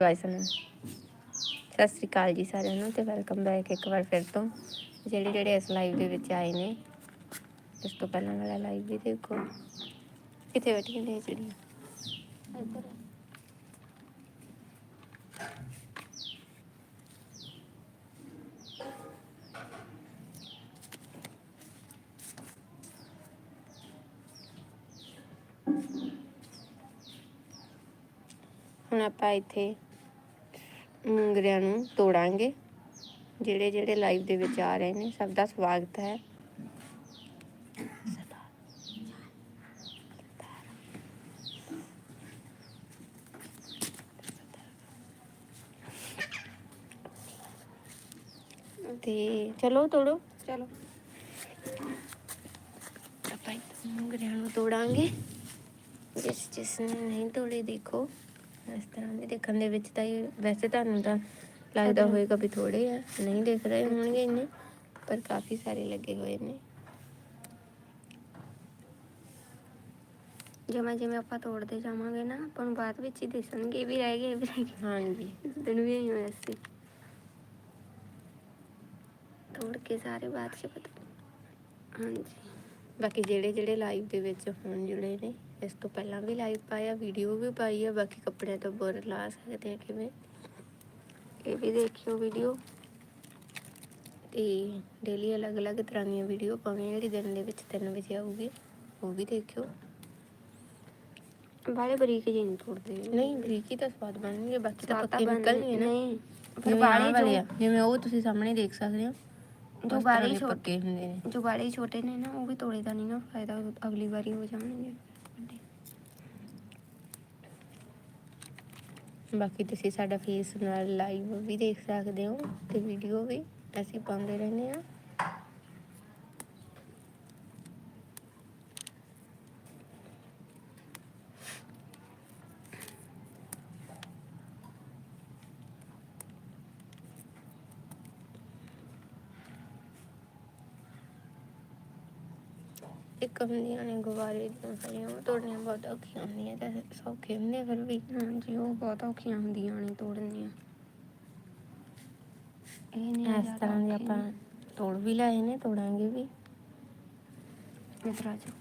Guys ਨੂੰ ਸਤਿ ਸ੍ਰੀ ਅਕਾਲ ਜੀ ਸਾਰਿਆਂ ਨੂੰ ਤੇ ਵੈਲਕਮ ਬੈਕ ਇੱਕ ਵਾਰ ਫਿਰ ਤੋਂ। ਜਿਹੜੇ ਜਿਹੜੇ ਇਸ ਲਾਈਵ ਦੇ ਵਿੱਚ ਆਏ ਨੇ, ਇਸ ਤੋਂ ਪਹਿਲਾਂ ਵਾਲਾ ਲਾਈਵ ਵੀ ਦੇਖੋ। ਕਿੱਥੇ ਬੈਠੀਆਂ ਨੇ ਜਿਹੜੀਆਂ? ਇੱਧਰ ਹੁਣ ਆਪਾਂ ਇੱਥੇ ਮੂੰਗਰਿਆਂ ਨੂੰ ਤੋੜਾਂਗੇ। ਜਿਹੜੇ ਜਿਹੜੇ ਲਾਈਵ ਦੇ ਵਿੱਚ ਆ ਰਹੇ ਨੇ ਸਭ ਦਾ ਸਵਾਗਤ ਹੈ। ਤੇ ਚਲੋ ਤੋੜੋ। ਚਲੋ। ਆਪਾਂ ਮੂੰਗਰਿਆਂ ਨੂੰ ਤੋੜਾਂਗੇ। ਜਿਸ ਜਿਸ ਨੇ ਨਹੀਂ ਤੋੜੇ ਦੇਖੋ। ਇਸ ਤਰ੍ਹਾਂ ਦੇ ਦੇਖਣ ਦੇ ਵਿੱਚ ਤਾਂ ਇਹ ਵੈਸੇ ਤੁਹਾਨੂੰ ਤਾਂ ਲੱਗਦਾ ਹੋਏਗਾ ਵੀ ਥੋੜੇ ਆ ਨਹੀਂ ਦਿਖ ਰਹੇ ਹੋਣਗੇ ਇੰਨੇ ਪਰ ਕਾਫੀ ਸਾਰੇ ਲੱਗੇ ਹੋਏ ਨੇ। ਜਿਵੇਂ ਜਿਵੇਂ ਆਪਾਂ ਤੋੜਦੇ ਜਾਵਾਂਗੇ ਨਾ ਆਪਾਂ ਨੂੰ ਬਾਅਦ ਵਿੱਚ ਹੀ ਦਿਸਣਗੇ ਵੀ ਰਹਿ ਗਏ ਵੀ ਰਹਿ ਗਏ। ਹਾਂਜੀ। ਦਿਨ ਵੀ ਇਹੀ ਹੋਇਆ ਸੀ। ਤੋੜ ਕੇ ਸਾਰੇ ਬਾਅਦ ਚ ਪਤਾ ਹਾਂਜੀ। ਬਾਕੀ ਜਿਹੜੇ ਜਿਹੜੇ ਲਾਈਵ ਦੇ ਵਿੱਚ ਹੁਣ ਜੁੜੇ ਨੇ ਇਸ ਤੋਂ ਪਹਿਲਾਂ ਵੀ ਲਾਈਵ ਪਾਇਆ ਵੀਡੀਓ ਵੀ ਪਾਈ ਆ ਬਾਕੀ ਕੱਪੜਿਆਂ ਤੋਂ ਬੋਰ ਲਾ ਸਕਦੇ ਆ ਕਿਵੇਂ। ਇਹ ਵੀ ਦੇਖਿਓ ਵੀਡੀਓ ਤੇ ਡੇਲੀ ਅਲੱਗ-ਅਲੱਗ ਤਰ੍ਹਾਂ ਦੀਆਂ ਵੀਡੀਓ ਪਾਵਾਂਗੇ ਜਿਹੜੀ ਦਿਨ ਦੇ ਵਿੱਚ 3 ਵਜੇ ਆਊਗੀ ਉਹ ਵੀ ਦੇਖਿਓ। ਬਾਲੇ ਬਰੀਕ ਜਿਹੇ ਨਹੀਂ ਤੋੜਦੇ। ਨਹੀਂ ਬਰੀਕੀ ਤਾਂ ਸਵਾਦ ਬਣਨਗੇ ਬਾਕੀ ਤਾਂ ਪੱਕੇ ਬਣ- ਨਿਕਲਣਗੇ ਨਾ। ਨਹੀਂ ਪਰ ਆ ਜੋ ਜਿਵੇਂ ਉਹ ਤੁਸੀਂ ਸਾਹਮਣੇ ਦੇਖ ਸਕਦੇ ਹੋ ਜੋ ਦੇ ਛੋਟੇ ਹੁੰਦੇ ਨੇ। ਜੋ ਬਾਲੇ ਛੋਟੇ ਨੇ ਨਾ ਉਹ ਵੀ ਤੋੜੇ ਦਾ ਨਹੀਂ ਨਾ ਫਾਇਦਾ ਅਗਲੀ ਵਾਰੀ ਹੋ ਜਾਣਗੇ। ਬਾਕੀ ਤੁਸੀਂ ਸਾਡਾ ਫੇਸ ਨਾਲ ਲਾਈਵ ਵੀ ਦੇਖ ਸਕਦੇ ਹੋ ਤੇ ਵੀਡੀਓ ਵੀ ਅਸੀਂ ਪਾਉਂਦੇ ਰਹਿੰਦੇ ਆ ਇੱਕ ਹੁੰਦੀਆਂ ਨੇ ਗੁਬਾਰੇ ਦੀਆਂ ਉਹ ਤੋੜਨੀਆਂ ਬਹੁਤ ਔਖੀਆਂ ਹੁੰਦੀਆਂ ਤੇ ਸੌਖੇ ਹੁੰਦੇ ਫਿਰ ਵੀ। ਹਾਂਜੀ ਉਹ ਬਹੁਤ ਔਖੀਆਂ ਹੁੰਦੀਆਂ ਨੇ ਤੋੜਨੀਆਂ। ਇਹ ਨਹੀਂ ਇਸ ਤਰ੍ਹਾਂ ਦੇ ਆਪਾਂ ਤੋੜ ਵੀ ਲਏ ਨੇ ਤੋੜਾਂਗੇ ਵੀ। ਇਧਰ ਆ ਜਾਓ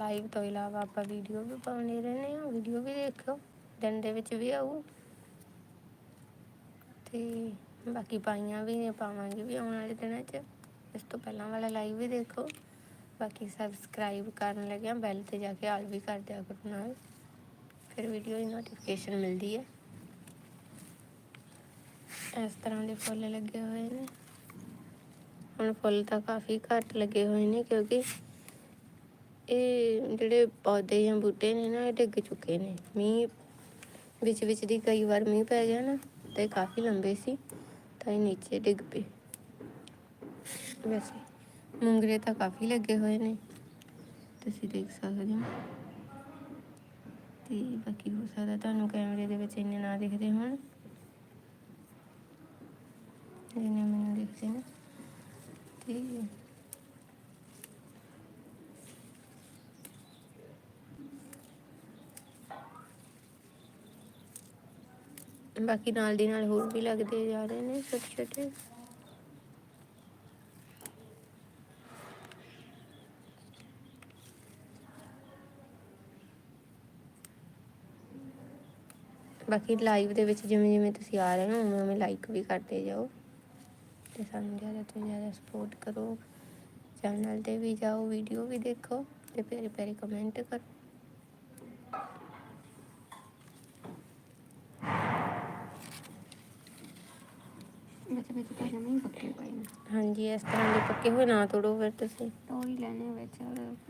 ਲਾਈਵ ਤੋਂ ਇਲਾਵਾ ਆਪਾਂ ਵੀਡੀਓ ਵੀ ਪਾਉਂਦੇ ਰਹਿੰਦੇ ਹਾਂ ਵੀਡੀਓ ਵੀ ਦੇਖੋ ਦਿਨ ਦੇ ਵਿੱਚ ਵੀ ਆਊ। ਤੇ ਬਾਕੀ ਪਾਈਆਂ ਵੀ ਨੇ, ਪਾਵਾਂਗੇ ਵੀ ਆਉਣ ਵਾਲੇ ਦਿਨਾਂ 'ਚ। ਇਸ ਤੋਂ ਪਹਿਲਾਂ ਵਾਲਾ ਲਾਈਵ ਵੀ ਦੇਖੋ। ਬਾਕੀ ਸਬਸਕ੍ਰਾਈਬ ਕਰਨ ਲੱਗਿਆ ਬੈਲ ਤੇ ਜਾ ਕੇ ਆਲ ਵੀ ਕਰ ਦਿਆ ਕਰੋ ਨਾਲ। ਫਿਰ ਵੀਡੀਓ ਦੀ ਨੋਟੀਫਿਕੇਸ਼ਨ ਮਿਲਦੀ ਹੈ। ਇਸ ਤਰ੍ਹਾਂ ਦੇ ਫੁੱਲ ਲੱਗੇ ਹੋਏ ਨੇ। ਹੁਣ ਫੁੱਲ ਤਾਂ ਕਾਫੀ ਘੱਟ ਲੱਗੇ ਹੋਏ ਨੇ ਕਿਉਂਕਿ ਇਹ ਜਿਹੜੇ ਪੌਦੇ ਜਾਂ ਬੂਟੇ ਨੇ ਨਾ, ਇਹ ਡਿੱਗ ਚੁੱਕੇ ਨੇ। ਮੀਂਹ, ਵਿੱਚ ਵਿੱਚ ਦੀ ਕਈ ਵਾਰ ਮੀਂਹ ਪੈ ਗਿਆ ਨਾ, ਤੇ ਕਾਫੀ ਲੰਬੇ ਸੀ, ਤਾਂ ਇਹ ਨੀਚੇ ਡਿੱਗ ਪਏ। ਵੈਸੇ ਮੂੰਗਰੇ ਤਾਂ ਕਾਫੀ ਲੱਗੇ ਹੋਏ ਨੇ, ਤੁਸੀਂ ਦੇਖ ਸਕਦੇ ਹੋ। ਤੇ ਬਾਕੀ ਹੋ ਸਕਦਾ ਤੁਹਾਨੂੰ ਕੈਮਰੇ ਦੇ ਵਿੱਚ ਇੰਨੇ ਨਾ ਦਿਖਦੇ ਹੋਣ। ਜਿੰਨੇ ਮੈਨੂੰ ਦਿਖਦੇ ਨੇ। ਤੇ ਬਾਕੀ ਨਾਲ ਦੀ ਨਾਲ ਹੋਰ ਵੀ ਲੱਗਦੇ ਜਾ ਰਹੇ ਨੇ ਛੋਟੇ ਛੋਟੇ। ਬਾਕੀ ਲਾਈਵ ਦੇ ਵਿੱਚ ਜਿਵੇਂ ਜਿਵੇਂ ਤੁਸੀਂ ਆ ਰਹੇ ਹੋ, ਉਵੇਂ ਉਵੇਂ ਲਾਈਕ ਵੀ ਕਰਦੇ ਜਾਓ। ਤੇ ਸਾਨੂੰ ਜ਼ਿਆਦਾ ਤੋਂ ਜ਼ਿਆਦਾ ਸਪੋਰਟ ਕਰੋ। ਚੈਨਲ ਤੇ ਵੀ ਜਾਓ ਵੀਡੀਓ ਵੀ ਦੇਖੋ ਤੇ ਪਿਆਰੇ ਪਿਆਰੇ ਕਮੈਂਟ ਕਰੋ। ਵਿੱਚ ਵਿੱਚ ਤਾਂ ਜਮੇ ਹੀ ਪੱਕੇ ਪਏ ਨੇ ਹਾਂਜੀ ਇਸ ਤਰ੍ਹਾਂ ਦੇ ਪੱਕੇ ਹੋਏ ਨਾ ਤੋੜੋ ਫਿਰ ਤੁਸੀਂ। ਤੋੜ ਹੀ ਲੈਣੇ ਵਿੱਚ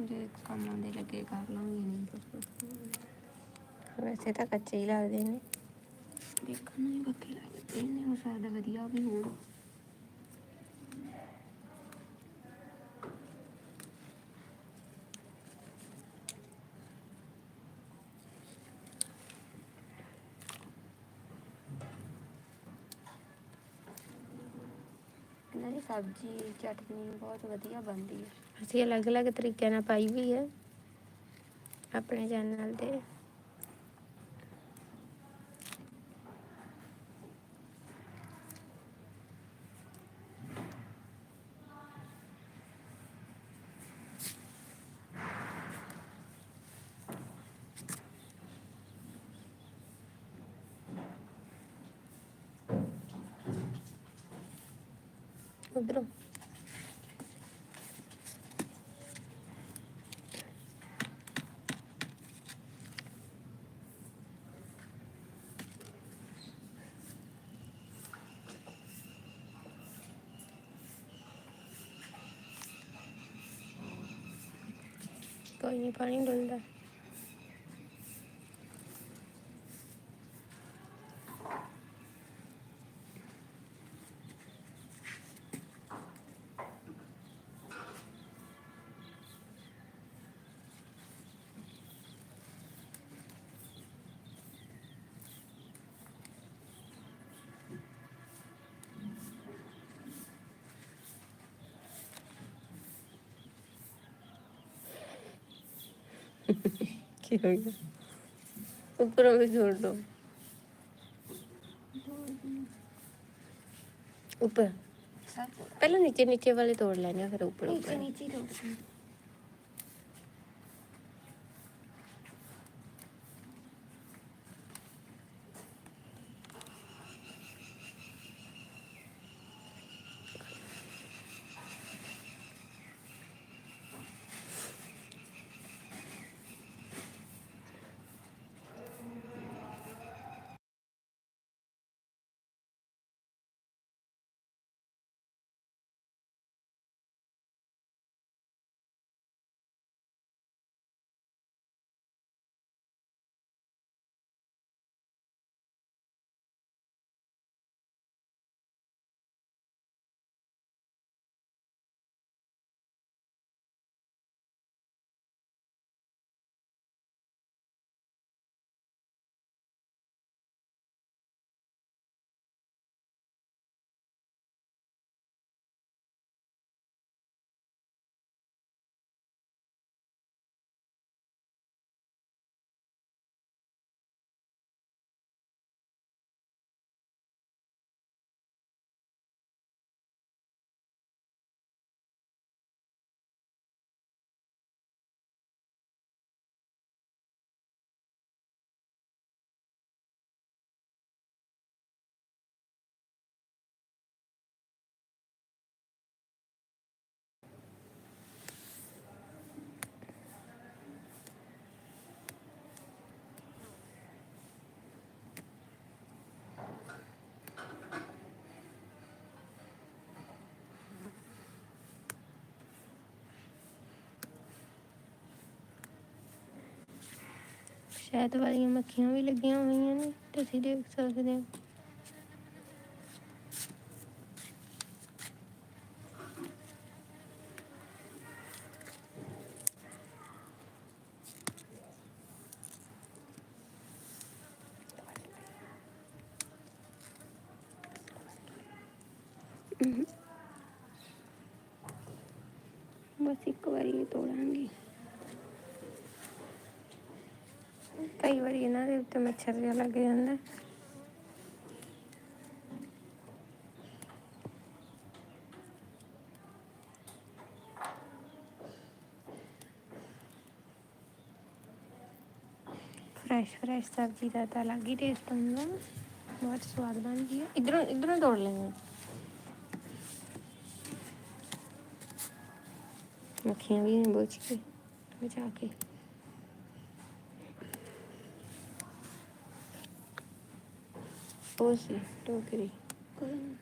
ਜੇ ਕੰਮ ਆਉਂਦੇ ਲੱਗੇ ਕਰ ਲਾਂਗੇ ਨਹੀਂ ਕੁਛ ਵੈਸੇ ਤਾਂ ਕੱਚੇ ਹੀ ਲੱਗਦੇ ਨੇ। ਦੇਖਣ ਨੂੰ ਹੀ ਪੱਕੇ ਲੱਗਦੇ ਨੇ ਹੋ ਸਕਦਾ ਵਧੀਆ ਵੀ ਹੋਣ। ਸਬਜ਼ੀ, ਚਟਨੀ ਬਹੁਤ ਵਧੀਆ ਬਣਦੀ ਹੈ। ਅਸੀਂ ਅਲੱਗ-ਅਲੱਗ ਤਰੀਕਿਆਂ ਨਾਲ ਪਾਈ ਵੀ ਹੈ। ਆਪਣੇ ਚੈਨਲ ਤੇ। ਉਧਰੋਂ ਕੋਈ ਨਹੀਂ ਪਾਣੀ ਡੁੱਲਦਾ ਕੀ ਹੋ ਗਿਆ? ਉੱਪਰੋਂ ਵੀ ਜੋੜ ਉੱਪਰ। ਪਹਿਲਾਂ ਨੀਚੇ ਨੀਚੇ ਵਾਲੇ ਤੋੜ ਲੈਣੇ ਆ, ਫਿਰ ਉੱਪਰ ਉੱਪਰ ਨੀਚੇ ਹੀ ਰੋਟੀ ਸ਼ਹਿਦ ਵਾਲੀਆਂ ਮੱਖੀਆਂ ਵੀ ਲੱਗੀਆਂ ਹੋਈਆਂ ਨੇ, ਤੁਸੀਂ ਦੇਖ ਸਕਦੇ ਹੋ। ਬਸ ਇੱਕ ਵਾਰੀ ਇਹ ਤੋੜਾਂਗੇ। ਕਈ ਵਾਰੀ ਇਹਨਾਂ ਦੇ ਉੱਤੇ ਮੱਛਰ ਜਿਹਾ ਲੱਗ ਜਾਂਦਾ ਫਰੈਸ਼ ਫਰੈਸ਼ ਸਬਜ਼ੀ ਦਾ ਤਾਂ ਅਲੱਗ ਹੀ ਟੇਸਟ ਹੁੰਦਾ ਬਹੁਤ ਸਵਾਦ ਬਣਦੀ ਹੈ ਇਧਰੋਂ ਇਧਰੋਂ ਤੋੜ ਲੈਂਦੇ ਮੱਖੀਆਂ ਵੀ ਨੇ ਬੋਚ ਕੇ ਬਚਾ ਕੇ ਉਹ ਸੀ ਟੋਕਰੀ। ਕੋਈ ਨੀ।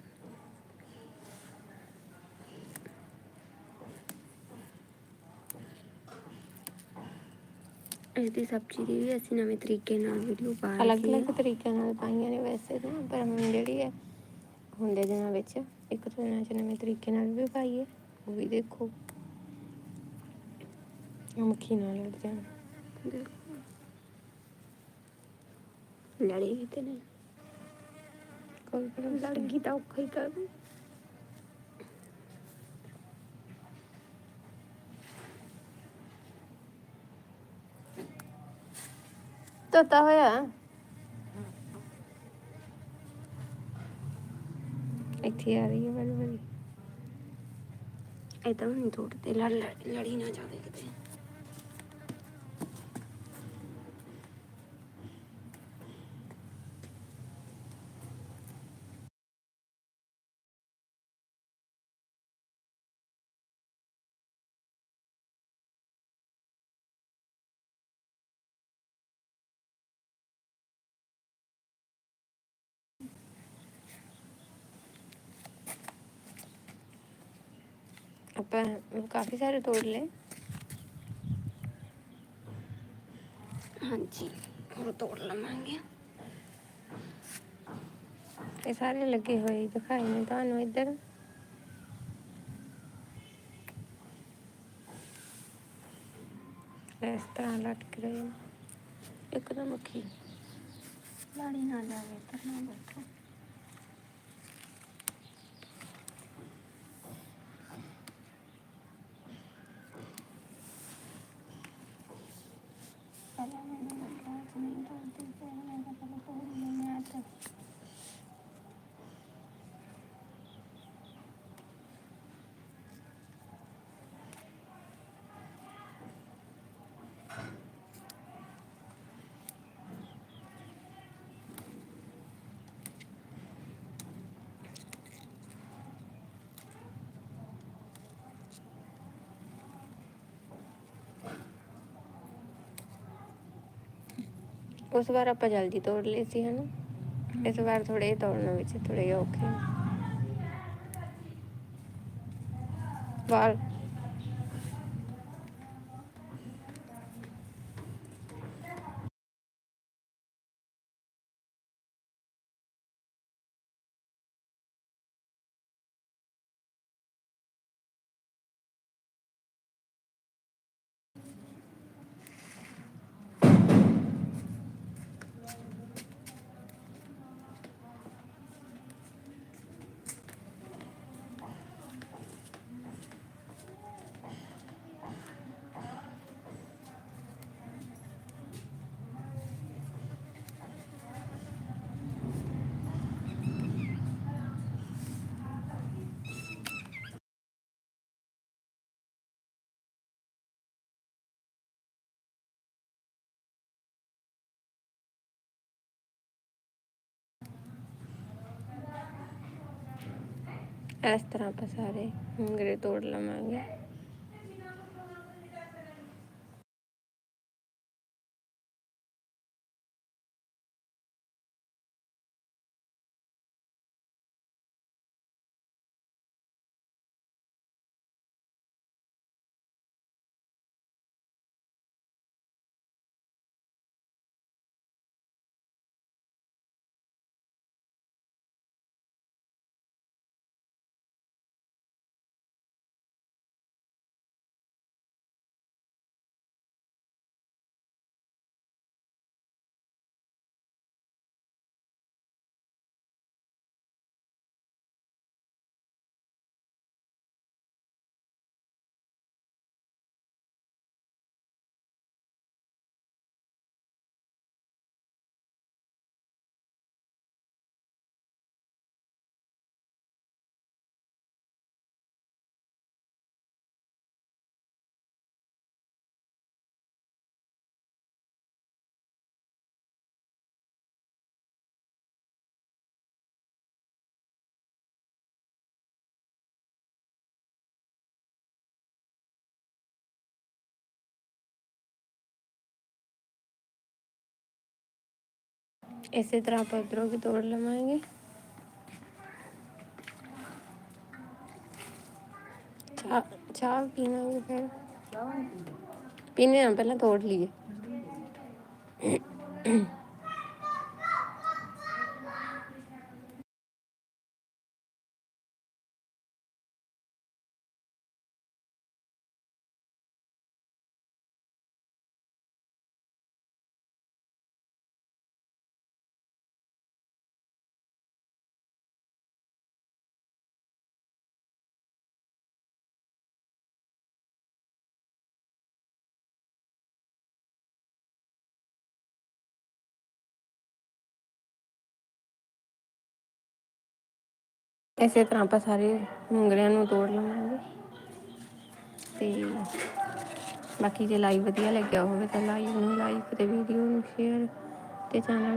ਇਹਦੀ ਸਬਜ਼ੀ ਦੀ ਵੀ ਅਸੀਂ ਨਵੇਂ ਤਰੀਕੇ ਨਾਲ ਵੀਡੀਓ ਪਾ ਰਹੇ ਅਲੱਗ ਅਲੱਗ ਤਰੀਕਿਆਂ ਨਾਲ ਪਾਈਆਂ ਨੇ ਵੈਸੇ ਤਾਂ ਪਰ ਹੁਣ ਜਿਹੜੀ ਹੈ ਹੁੰਦੇ ਦਿਨਾਂ ਵਿੱਚ ਇੱਕ ਦੋ ਦਿਨਾਂ ਚ ਨਵੇਂ ਤਰੀਕੇ ਨਾਲ ਵੀ ਪਾਈਏ ਉਹ ਵੀ ਦੇਖੋ। ਮੱਖੀ ਨਾਲ ਲੜ ਜਾਣ। ਦੇਖੋ ਲੜੀ ਵੀ ਤੇ ਨਹੀਂ। ਲੱਗੀ ਤਾਂ ਔਖਾ ਹੀ ਕਰ ਦੂੰ ਤੋਤਾ ਹੋਇਆ? ਇੱਥੇ ਆ ਰਹੀ ਹੈ ਬੜੀ ਬੜੀ। ਇਹ ਤਾਂ ਨਹੀਂ ਤੋੜਦੇ ਲੜੀ ਨਾ ਜਾਵੇ ਕਿਤੇ। ਆਪਾਂ ਕਾਫੀ ਸਾਰੇ ਤੋੜ ਲਏ। ਹਾਂਜੀ ਉਹ ਤੋੜ ਲਵਾਂਗੇ। ਇਹ ਸਾਰੇ ਲੱਗੇ ਹੋਏ ਦਿਖਾਈ ਨੇ ਤੁਹਾਨੂੰ ਇੱਧਰ। ਇਸ ਤਰ੍ਹਾਂ ਲਟਕ ਰਹੇ ਨੇ। ਇੱਕਦਮ ਅੱਖੀ। ਲੜੀ ਨਾ ਜਾਵੇ ਤਰਨਾ ਬੈਠੋ ਪਹਿਲਾਂ ਮੈਨੂੰ ਲੱਗਾ ਕਿ ਨਹੀਂ ਤੋੜਦੇ ਫਿਰ ਮੈਂ ਕਿਹਾ ਚਲੋ ਤੋੜ ਲੈਂਦੇ ਹਾਂ ਅੱਜ ਉਸ ਵਾਰ ਆਪਾਂ ਜਲਦੀ ਤੋੜ ਲਏ ਸੀ, ਹਨਾ ਇਸ ਵਾਰ ਥੋੜੇ ਤੋੜਨ ਵਿੱਚ ਥੋੜੇ ਔਖੇ ਨੇ। ਵਾਲ ਇਸ ਤਰ੍ਹਾਂ ਆਪਾਂ ਸਾਰੇ ਹੁੰਗਰੇ ਤੋੜ ਲਵਾਂਗੇ। ਇਸੇ ਤਰ੍ਹਾਂ ਆਪਾਂ ਉਧਰੋਂ ਵੀ ਤੋੜ ਲਵਾਂਗੇ ਚਾਹ ਚਾਹ ਪੀਣਾਂਗੇ ਫਿਰ ਪੀਣੇ ਨਾਲ ਪਹਿਲਾਂ ਇਸੇ ਤਰ੍ਹਾਂ ਆਪਾਂ ਸਾਰੇ ਮੂੰਗਰਿਆਂ ਨੂੰ ਤੋੜ ਲਵਾਂਗੇ। ਤੇ ਬਾਕੀ ਜੇ ਲਾਈਵ ਵਧੀਆ ਲੱਗਿਆ ਹੋਵੇ ਤਾਂ ਲਾਈਵ ਨੂੰ ਲਾਈਕ ਤੇ ਵੀਡੀਓ ਨੂੰ ਸ਼ੇਅਰ ਤੇ ਚੈਨਲ